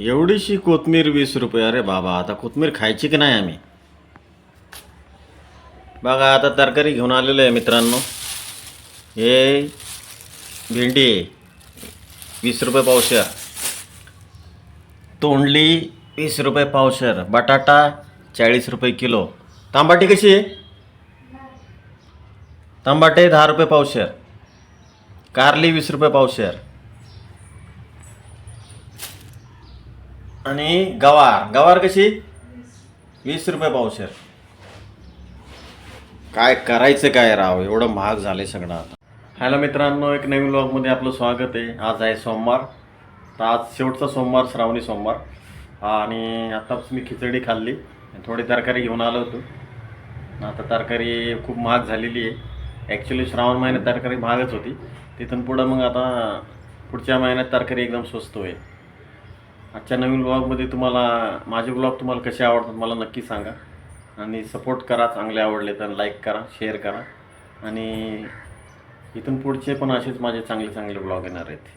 एवढीशी कोथमीर वीस रुपये. अरे बाबा आता कोथमीर खायची की नाही आम्ही? बघा आता तरकारी घेऊन आलेलो आहे मित्रांनो. हे भेंडी वीस रुपये पावशर. तोंडली वीस रुपये पावशर. बटाटा चाळीस रुपये किलो. तांबाटी कशी आहे? तांबाटे दहा रुपये पावशर. कारली वीस रुपये पावशर. आणि गवार. गवार कशी? वीस रुपये पावशर. काय करायचं काय राव? एवढं महाग झालंय सगळं आता. हॅलो मित्रांनो एक नवीन ब्लॉगमध्ये आपलं स्वागत आहे. आज आहे सोमवार. तर आज शेवटचा सोमवार श्रावणी सोमवार. आणि आताच मी खिचडी खाल्ली. थोडी तरकारी घेऊन आलो होतो. आता तरकारी खूप महाग झालेली आहे. ॲक्च्युली श्रावण महिन्यात तरकारी महागच होती. तिथून पुढं मग आता पुढच्या महिन्यात तरकारी एकदम स्वस्त होईल. आजच्या नवीन ब्लॉगमध्ये तुम्हाला माझे ब्लॉग तुम्हाला कसे आवडतात मला नक्की सांगा. आणि सपोर्ट करा चांगले आवडले तर लाईक करा शेअर करा. आणि इथून पुढचे पण असेच माझे चांगले चांगले ब्लॉग येणार आहेत.